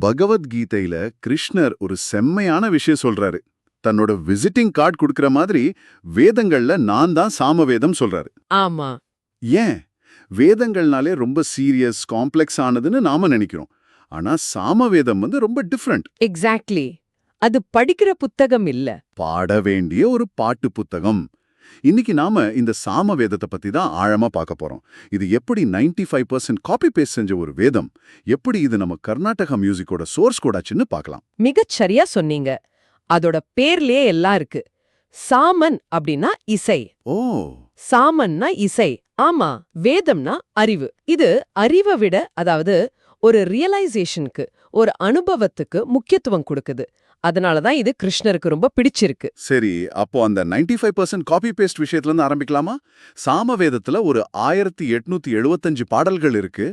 பகவத்கீதையில கிருஷ்ணர் ஒரு செம்மையான விஷயம் சொல்றாரு. தன்னோட விசிட்டிங் கார்டு கொடுக்கற மாதிரி வேதங்கள்ல நான் தான் சாமவேதம் சொல்றாரு. ஆமா. ஏன்? வேதங்கள்னாலே ரொம்ப சீரியஸ் காம்ப்ளெக்ஸ் ஆனதுன்னு நாம நினைக்கிறோம். ஆனா சாமவேதம் வந்து ரொம்ப டிஃப்ரெண்ட் எக்ஸாக்ட்லி அது படிக்கிற புத்தகம் இல்ல. பாட வேண்டிய ஒரு பாட்டு புத்தகம். இன்னைக்கு நாம இந்த சாமவேதத்தை பத்தி தான் ஆழமா பார்க்க போறோம். இது எப்படி 95% ஃபைவ் பர்சன்ட் காப்பி பேஸ்ட் செஞ்ச ஒரு வேதம் எப்படி இது நம்ம கர்நாடகா மியூசிக்கோட சோர்ஸ் கோடாச்சுன்னு பார்க்கலாம். மிகச் சரியா சொன்னீங்க. அதோட பேர்லயே எல்லாம் இருக்கு. சாமன் அப்படின்னா இசை. ஓ. சாமன்னா இசை. ஆமா வேதம்னா அறிவு. இது அறிவை விட அதாவது ஒரு ரியலைசேஷனுக்கு ஒரு அனுபவத்துக்கு முக்கியத்துவம் கொடுக்குது. அதனாலதான் இது கிருஷ்ணருக்கு ரொம்ப பிடிச்சிருக்கு. சரி அப்போ அந்த 95% ஃபைவ் பர்சன்ட் காப்பி பேஸ்ட் விஷயத்துல இருந்து ஆரம்பிக்கலாமா? சாமவேதத்துல ஒரு ஆயிரத்தி எட்நூத்தி எழுபத்தஞ்சு பாடல்கள் இருக்கு.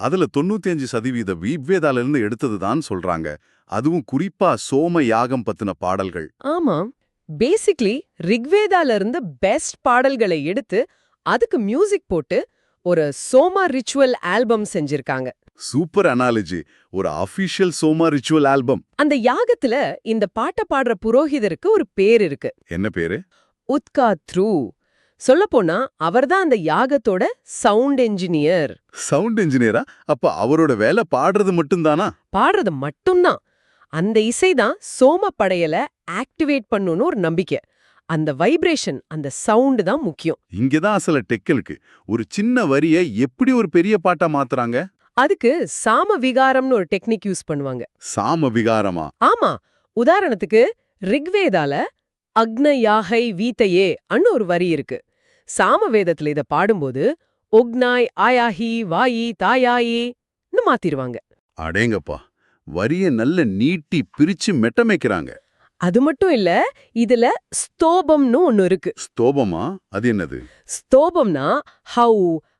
அதுல தொண்ணூத்தி அஞ்சு சதவீத வீப்வேதால இருந்து எடுத்ததுதான் சொல்றாங்க. அதுவும் குறிப்பா சோம யாகம் பத்தின பாடல்கள். ஆமா. பேசிக்லி ரிக்வேதால இருந்து பெஸ்ட் பாடல்களை எடுத்து அதுக்கு மியூசிக் போட்டு ஒரு சோமா ரிச்சுவல் ஆல்பம் செஞ்சிருக்காங்க. சூப்பர் அனாலஜி ஒரு அபிஷியல் சோமா ரிச்சுவல் ஆல்பம் அந்த யாகத்துல இந்த பாட்ட பாடுற புரோகிதருக்கு ஒரு பேர் இருக்கு. என்ன பேரு? உத்கா த்ரூ. சொல்லப்போனா அவர்தான் அந்த யாகத்தோட சவுண்ட் என்ஜினியர் சவுண்ட் இன்ஜினியரா அப்ப அவரோட வேலை பாடுறது மட்டும்தானா? பாடுறது மட்டும்தான். அந்த இசைதான் சோம படையல ஆக்டிவேட் பண்ணுன்னு ஒரு நம்பிக்கை. அந்த வைப்ரேஷன் அந்த சவுண்ட் தான் முக்கியம். இங்கதான் அசல டெக் இருக்கு. ஒரு சின்ன வரிய எப்படி ஒரு பெரிய பாட்டா மாத்துறாங்க? அதுக்கு சாம விகாரம்னு ஒரு டெக்னிக் யூஸ் பண்ணுவாங்க. சாம விகாரமா ஆமா. உதாரணத்துக்கு ரிக்வேதால அக்னயாகை வீத்தையே அன்னு ஒரு வரி இருக்கு. சாமவேதத்துல இத பாடும்போது ஒக்னாய் ஆயாஹி வாயி தாயாயின்னு மாத்திருவாங்க. அடேங்கப்பா. வரிய நல்ல நீட்டி பிரிச்சு மெட்டமைக்கிறாங்க. அது மட்டும் இல்ல இதுல ஸ்தோபம்னு ஒன்னு இருக்கு. ஸ்தோபமா? அது என்னது? ஸ்தோபம்னா ஹௌ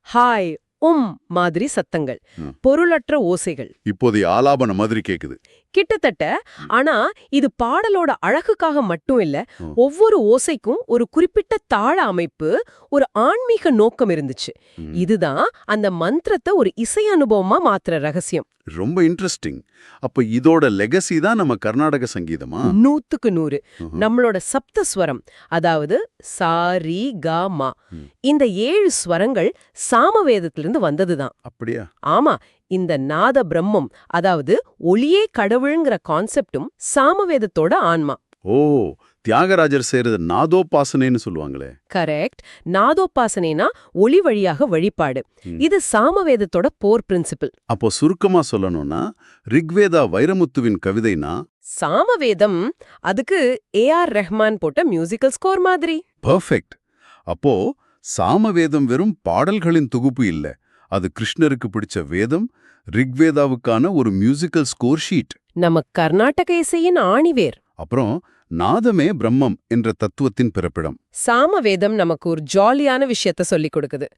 ஹாய் உம் மாதிரி சத்தங்கள். பொருளற்ற ஓசைகள் இப்போதைய ஆலாபன மாதிரி கேக்குது கிட்டத்தட்ட ஆனா இது பாடலோட அழகுக்காக மட்டும் இல்ல. ஒவ்வொரு ஓசைக்கும் ஒரு குறிப்பிட்ட தாள அமைப்பு ஒரு ஆன்மீக நோக்கம் இருந்துச்சு. இதுதான் அந்த மந்திரத்தை ஒரு இசை அனுபவமா மாத்துற ரகசியம் ரொம்ப இன்ட்ரெஸ்டிங் அப்ப இதோட லெகசி தான் நம்ம கர்நாடக சங்கீதமா நூத்துக்கு நூறு. நம்மளோட சப்த ஸ்வரம் அதாவது சா ரி க மா ம். இந்த ஏழு ஸ்வரங்கள் சாமவேதத்திலிருந்து வந்ததுதான். அப்படியா? ஆமா இந்த நாத பிரம்மம் அதாவது ஒளியே கடவுளுங்கிற கான்செப்டும் சாமவேதத்தோட ஆன்மா. ஓ தியாகராஜர் செய்யறது நாதோபாசனைன்னு சொல்லுவாங்களே. கரெக்ட். நாதோபாசனைனா ஒளி வழியாக வழிபாடு. இது சாமவேதத்தோட போர் பிரின்சிபிள். அப்போ சுருக்கமா சொல்லணும்னா ரிக்வேதா வைரமுத்துவின் கவிதைனா? சாமவேதம் அதுக்கு ஏ ஆர் ரெஹ்மான் போட்ட மியூசிக்கல் ஸ்கோர் மாதிரி. பர்ஃபெக்ட். அப்போ சாமவேதம் வெறும் பாடல்களின் தொகுப்பு இல்ல. அது கிருஷ்ணருக்கு பிடிச்ச வேதம் ரிக்வேதாவுக்கான ஒரு மியூசிக்கல் ஸ்கோர் ஷீட் நம்ம கர்நாடக இசையின் ஆணிவேர். அப்புறம் நாதமே பிரம்மம் என்ற தத்துவத்தின் பிறப்பிடம். சாமவேதம் நமக்கு ஒரு ஜாலியான விஷயத்த சொல்லிக் கொடுக்குது.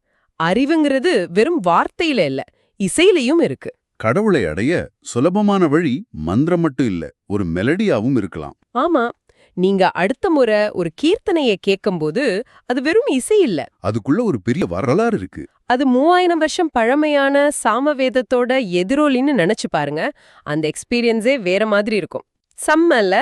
அறிவுங்கிறது வெறும் வார்த்தையில இல்ல இசையிலையும் இருக்கு. கடவுளை அடைய சுலபமான வழி மந்திரம் மட்டும் இல்ல ஒரு மெலடியாவும் இருக்கலாம். ஆமா நீங்க அடுத்த முறை ஒரு கீர்த்தனையை கேட்கும்போது அது வெறும் இசை இல்ல. அதுக்குள்ள ஒரு பெரிய வரலாறு இருக்கு. அது மூவாயிரம் வருஷம் பழமையான சாமவேதத்தோட எதிரொலின்னு நினைச்சு பாருங்க. அந்த எக்ஸ்பீரியன்ஸே வேற மாதிரி இருக்கும். செம்மல்ல